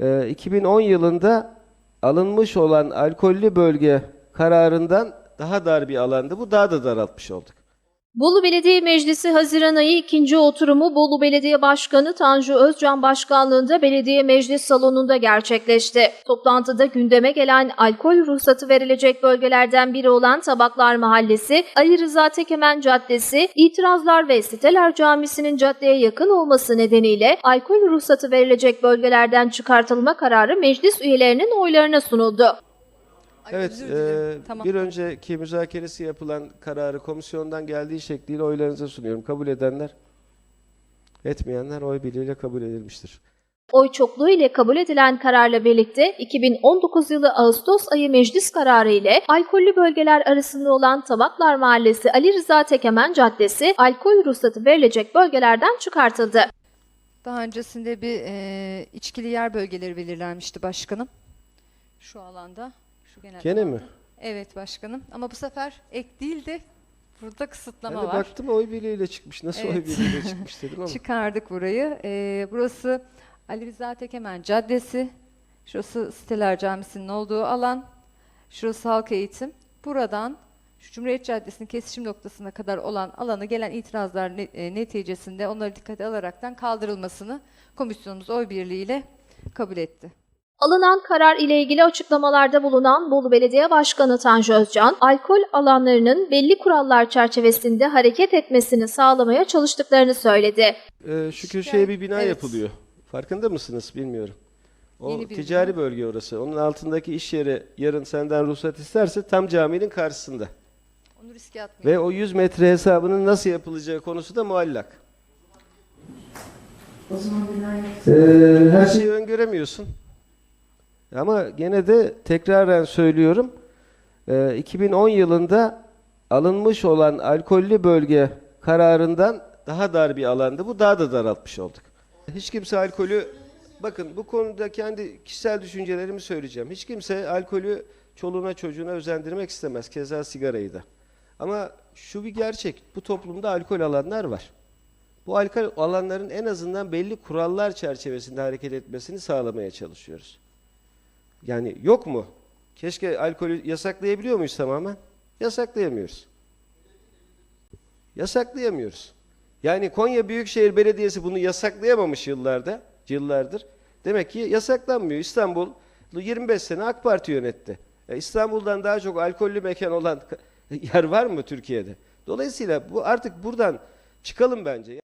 Ee, 2010 yılında alınmış olan alkollü bölge kararından daha dar bir alandı. Bu daha da daraltmış olduk. Bolu Belediye Meclisi Haziran ayı ikinci oturumu Bolu Belediye Başkanı Tanju Özcan Başkanlığında Belediye Meclis Salonu'nda gerçekleşti. Toplantıda gündeme gelen alkol ruhsatı verilecek bölgelerden biri olan Tabaklar Mahallesi, Ali Rıza Tekemen Caddesi, İtirazlar ve Siteler Camisi'nin caddeye yakın olması nedeniyle alkol ruhsatı verilecek bölgelerden çıkartılma kararı meclis üyelerinin oylarına sunuldu. Ay, Evet, e, tamam. bir önceki müzakeresi yapılan kararı komisyondan geldiği şekliyle oylarınıza sunuyorum. Kabul edenler, etmeyenler oy birliğiyle kabul edilmiştir. Oy çokluğu ile kabul edilen kararla birlikte 2019 yılı Ağustos ayı meclis kararı ile alkollü bölgeler arasında olan Tabaklar Mahallesi Ali Rıza Tekemen Caddesi alkol ruhsatı verilecek bölgelerden çıkartıldı. Daha öncesinde bir e, içkili yer bölgeleri belirlenmişti başkanım. Şu alanda. Şu genel Gene mi? Evet başkanım. Ama bu sefer ek değil de burada Ben kısıtlama de var. baktım oy birliğiyle çıkmış. Nasıl oy Evet. birliğiyle çıkmış dedim ama. Çıkardık burayı. E, burası Ali Rıza Tekemen Caddesi. Şurası Siteler Camisi'nin olduğu alan. Şurası halk eğitim. Buradan şu Cumhuriyet Caddesi'nin kesişim noktasına kadar olan alanı gelen itirazlar e, neticesinde onları dikkate alaraktan kaldırılmasını komisyonumuz oy birliğiyle kabul etti. Alınan karar ile ilgili açıklamalarda bulunan Bolu Belediye Başkanı Tanju Özcan, alkol alanlarının belli kurallar çerçevesinde hareket etmesini sağlamaya çalıştıklarını söyledi. Ee, şu köşeye bir bina evet. yapılıyor. Farkında mısınız bilmiyorum. O Yeni bir ticari bina. bölge orası. Onun altındaki iş yeri yarın senden ruhsat isterse tam caminin karşısında. Onu riske atmayalım. Ve o 100 metre hesabının nasıl yapılacağı konusu da muallak. Ee, her şeyi öngöremiyorsun. Ama gene de tekraren söylüyorum. Ee, 2010 yılında alınmış olan alkollü bölge kararından daha dar bir alandı. Bu daha da daraltmış olduk. Hiç kimse alkolü bakın bu konuda kendi kişisel düşüncelerimi söyleyeceğim. Hiç kimse alkolü çoluğuna çocuğuna özendirmek istemez. Keza sigarayı da. Ama şu bir gerçek. Bu toplumda alkol alanlar var. Bu alkol alanların en azından belli kurallar çerçevesinde hareket etmesini sağlamaya çalışıyoruz. Yani yok mu? Keşke alkolü yasaklayabiliyor muyuz tamamen? Yasaklayamıyoruz. Yasaklayamıyoruz. Yani Konya Büyükşehir Belediyesi bunu yasaklayamamış yıllarda, yıllardır. Demek ki yasaklanmıyor. İstanbul 25 sene AK Parti yönetti. E, İstanbul'dan daha çok alkollü mekan olan yer var mı Türkiye'de? Dolayısıyla bu artık buradan çıkalım bence.